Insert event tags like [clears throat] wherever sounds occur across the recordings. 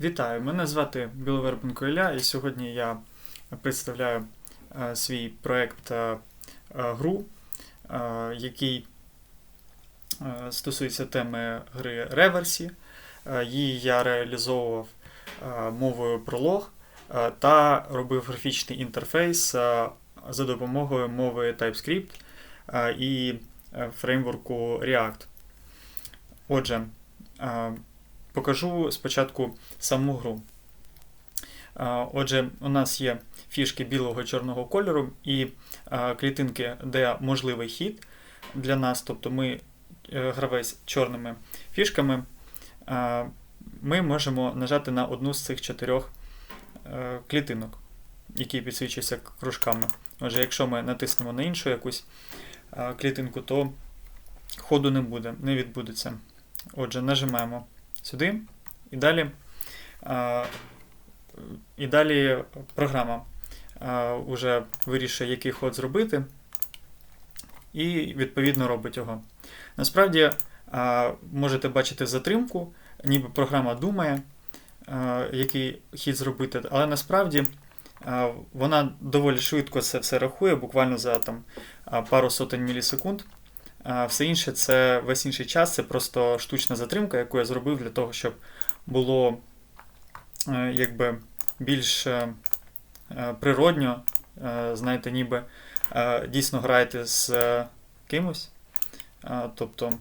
Вітаю! Мене звати Біловербенко Ілля, і сьогодні я представляю е, свій проект е, е, гру, який стосується теми гри реверсі. Її я реалізовував мовою пролог та робив графічний інтерфейс за допомогою мови TypeScript і фреймворку React. Отже, покажу спочатку саму гру. Отже, у нас є фішки білого чорного кольору і клітинки, де можливий хід для нас, тобто ми е, гравець чорними фішками, ми можемо нажати на одну з цих чотирьох е, клітинок, які підсвічуються кружками. Отже, якщо ми натиснемо на іншу якусь клітинку, то ходу не буде, не відбудеться. Отже, нажимаємо сюди і далі. І далі програма вже вирішує, який ход зробити, і відповідно робить його. Насправді можете бачити затримку, ніби програма думає, який хід зробити, але насправді вона доволі швидко це все рахує, буквально за там, пару сотень мілісекунд. А Все інше, це весь інший час, це просто штучна затримка, яку я зробив для того, щоб було е, якби більш е, е, природньо, знаєте, ніби дійсно граєте з кимось. Тобто,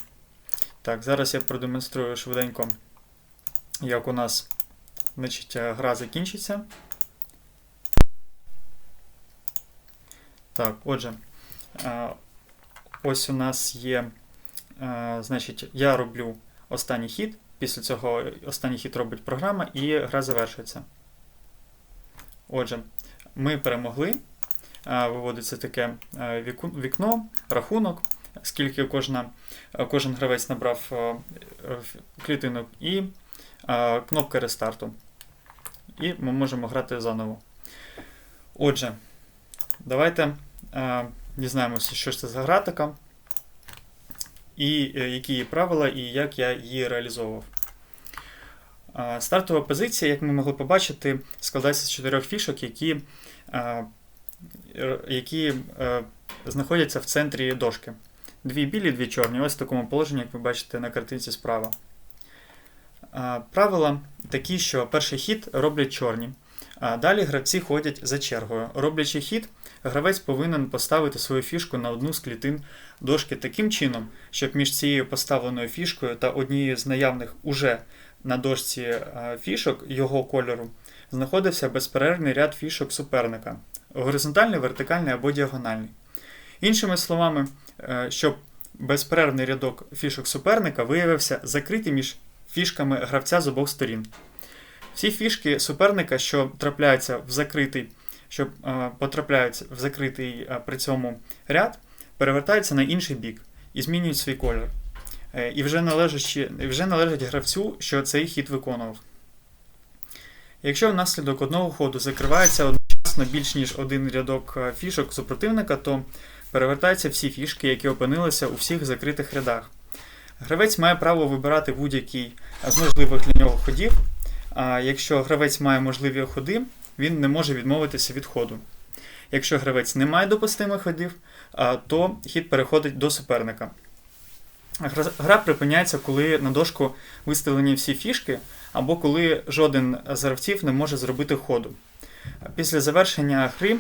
так, зараз я продемонструю швиденько, як у нас значить, гра закінчиться. Так, отже. Ось у нас є, е, значить, я роблю останній хід, після цього останній хід робить програма і гра завершується. Отже, ми перемогли. Е, виводиться таке е, вікно, рахунок, скільки кожна, е, кожен гравець набрав клітинок, і е, кнопка рестарту. І ми можемо грати заново. Отже, давайте. Дізнаємося, що це за гра така, і е, які її правила, і як я її реалізовував. Стартова позиція, як ми могли побачити, складається з чотирьох фішок, які, які е, знаходяться в центрі дошки. Дві білі, дві чорні. Ось в такому положенні, як ви бачите на картинці справа. Правила такі, що перший хід роблять чорні. Далі гравці ходять за чергою. Роблячи хід, гравець повинен поставити свою фішку на одну з клітин дошки таким чином, щоб між цією поставленою фішкою та однією з наявних уже на дошці е, фішок його кольору знаходився безперервний ряд фішок суперника горизонтальний, вертикальний або діагональний. Іншими словами, е, щоб безперервний рядок фішок суперника виявився закритий між фішками гравця з обох сторін. Всі фішки суперника, що трапляються в закритий що е, потрапляють в закритий е, при цьому ряд, перевертаються на інший бік і змінюють свій колір. Е, і вже, належачи, і вже належить гравцю, що цей хід виконував. Якщо внаслідок одного ходу закривається одночасно більш ніж один рядок фішок супротивника, то перевертаються всі фішки, які опинилися у всіх закритих рядах. Гравець має право вибирати будь-який з можливих для нього ходів. А якщо гравець має можливі ходи, він не може відмовитися від ходу. Якщо гравець не має допустимих ходів, то хід переходить до суперника. Гра- припиняється, коли на дошку виставлені всі фішки, або коли жоден з гравців не може зробити ходу. Після завершення гри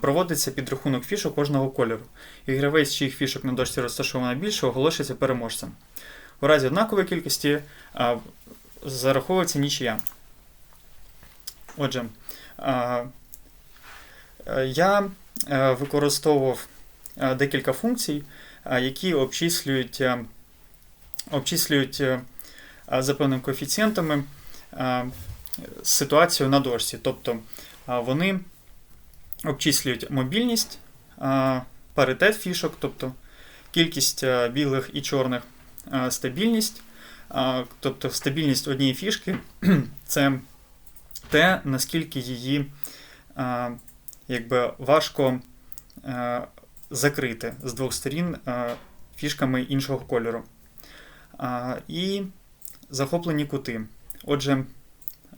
проводиться підрахунок фішок кожного кольору, і гравець, чиїх фішок на дошці розташовано більше, оголошується переможцем. У разі однакової кількості зараховується нічия. Отже, е, я е, використовував е, декілька функцій, які обчислюють, обчислюють за певними коефіцієнтами ситуацію на дошці. Тобто вони обчислюють мобільність, паритет фішок, тобто кількість білих і чорних, стабільність, тобто стабільність однієї фішки [clears throat] це те, наскільки її е, якби, важко е, закрити з двох сторін е, фішками іншого кольору. Е, і захоплені кути. Отже,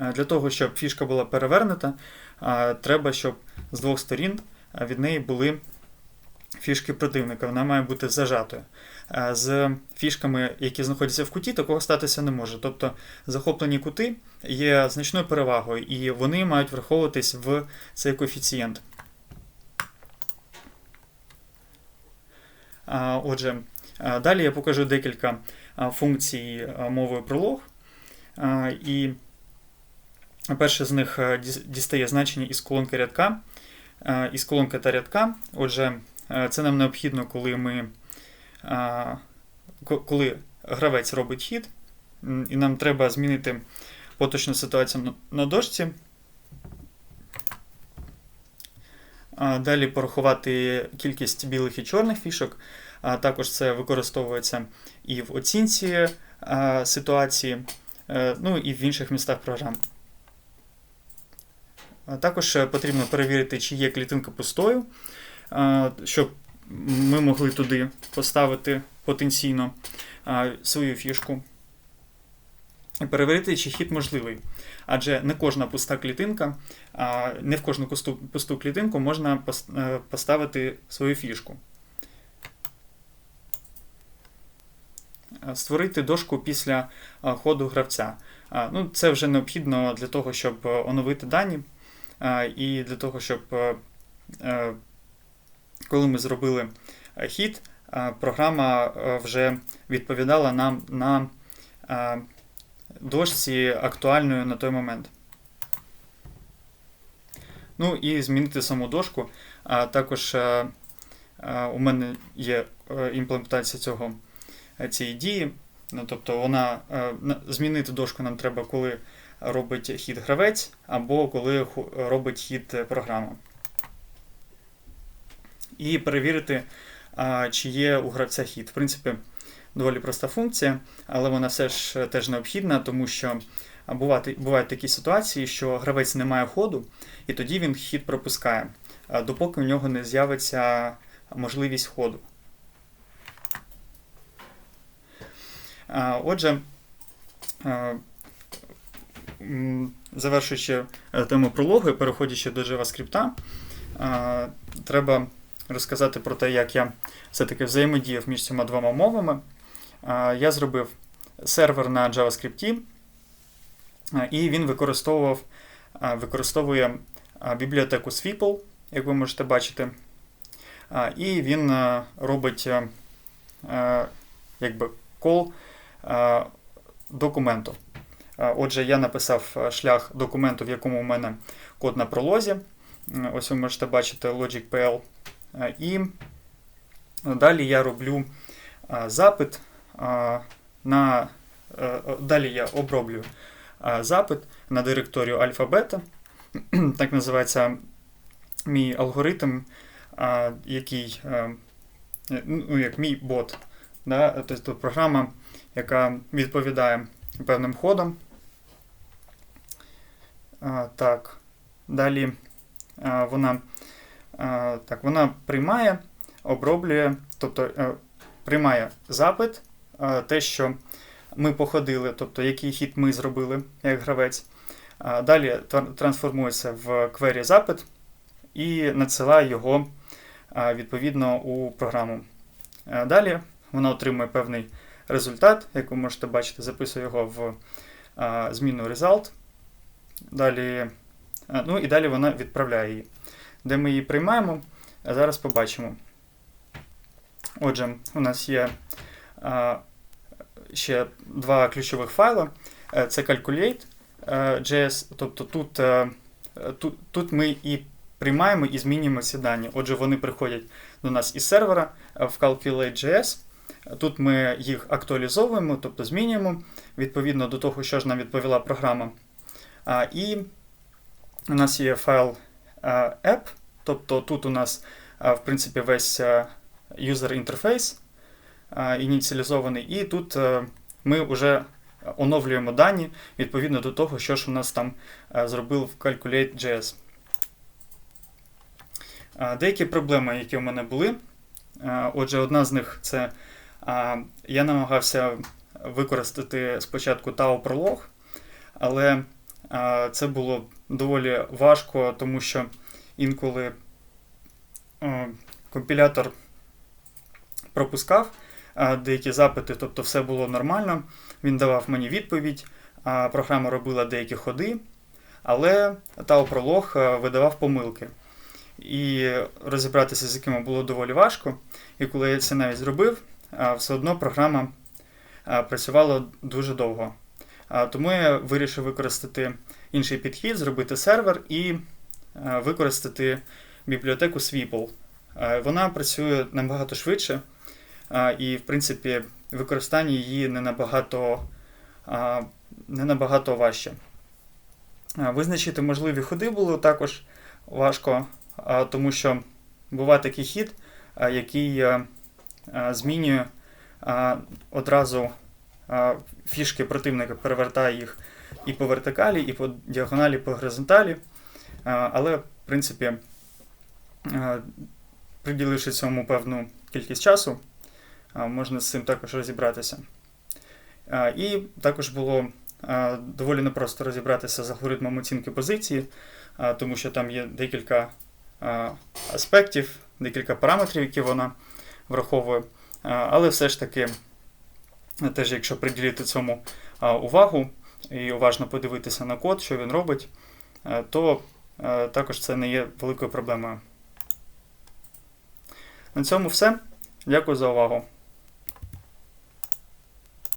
Е, Для того, щоб фішка була перевернута, е, треба, щоб з двох сторін е, від неї були фішки противника. Вона має бути зажатою. З фішками, які знаходяться в куті, такого статися не може. Тобто захоплені кути є значною перевагою, і вони мають враховуватись в цей коефіцієнт. Отже, далі я покажу декілька функцій мовою пролог. І перше з них дістає значення із колонки рядка, із колонки та рядка. Отже, це нам необхідно, коли ми коли гравець робить хід, і нам треба змінити поточну ситуацію на- дошці. Далі порахувати кількість білих і чорних фішок. Також це використовується і в оцінці ситуації, е, ну і в інших містах програм. Також е, потрібно перевірити, чи є клітинка пустою, щоб ми могли туди поставити потенційно свою фішку. І перевірити, чи хід можливий. Адже не кожна пуста клітинка, не в кожну пусту, клітинку можна е, поставити свою фішку. Створити дошку після ходу гравця. Ну, це вже необхідно для того, щоб е, оновити дані, і для того, щоб е, коли ми зробили е, хід, е, програма е, вже відповідала нам на дошці актуальною на той момент. Ну і змінити саму дошку. А також у мене є імплементація цього, цієї дії. Ну, тобто вона, змінити дошку нам треба, коли робить хід гравець, або коли робить хід програма. І перевірити, чи є у гравця хід. В принципі, доволі проста функція, але вона все ж е, теж необхідна, тому що бувають такі ситуації, що гравець не має ходу, і тоді він хід пропускає, допоки у нього не з'явиться можливість ходу. Отже, завершуючи е, тему прологу і переходячи до JavaScript, треба розказати про те, як я все-таки взаємодіяв між цими двома мовами. Я зробив сервер на JavaScript, і він використовував, використовує бібліотеку Sweeple, як ви можете бачити. І він робить якби а, документу. Отже, я написав шлях документу, в якому у мене код на пролозі. Ось ви можете бачити logic.pl. І далі я роблю запит на. е, Далі я оброблю запит на директорію альфа-бета. [clears throat] Так називається мій алгоритм, який, е, ну, як мій бот. Да? Тобто програма, яка відповідає певним ходам. Так. Далі вона, так, вона приймає, оброблює, тобто е, приймає запит, е, те, що ми походили, тобто який хід ми зробили як гравець. Далі трансформується в query запит і надсилає його відповідно у програму. Далі вона отримує певний результат, як ви можете бачити, записує його в зміну result. Далі, ну і далі вона відправляє її. Де ми її приймаємо, а зараз побачимо. Отже, у нас є а, ще два ключових файли. Е, Це calculate е, тобто тут, е, тут, тут ми і приймаємо і змінюємо ці дані. Отже, вони приходять до нас із сервера в calculate.js. Тут ми їх актуалізовуємо, тобто змінюємо відповідно до того, що ж нам відповіла програма. А, І у нас є файл app, тобто тут у нас, е, в принципі, весь е, user інтерфейс ініціалізований, і тут е, ми вже оновлюємо дані відповідно до того, що ж у нас там е, зробив в Calculate.js. Е, Деякі проблеми, які у мене були. Е, Отже, одна з них це е, я намагався використати спочатку Tau Prolog, але це було доволі важко, тому що інколи компілятор пропускав деякі запити, тобто все було нормально. Він давав мені відповідь, програма робила деякі ходи, але Prolog а, видавав помилки. І розібратися з якими було доволі важко. І коли я це навіть зробив, все одно програма працювала дуже довго. Тому я вирішив використати інший підхід, зробити сервер і використати бібліотеку Sweeple. Вона працює набагато швидше, і, в принципі, використання її не набагато, не набагато важче. Визначити можливі ходи було також важко, тому що буває такий хід, який а, змінює одразу фішки противника, перевертає їх і по вертикалі, і по діагоналі, і по горизонталі. Але, в принципі, приділивши цьому певну кількість часу, можна з цим також розібратися. І також було доволі непросто розібратися з алгоритмом оцінки позиції, тому що там є декілька аспектів, декілька параметрів, які вона враховує. Але все ж таки, теж якщо приділити цьому увагу і уважно подивитися на код, що він робить, то також це не є великою проблемою. На цьому все. Дякую за увагу.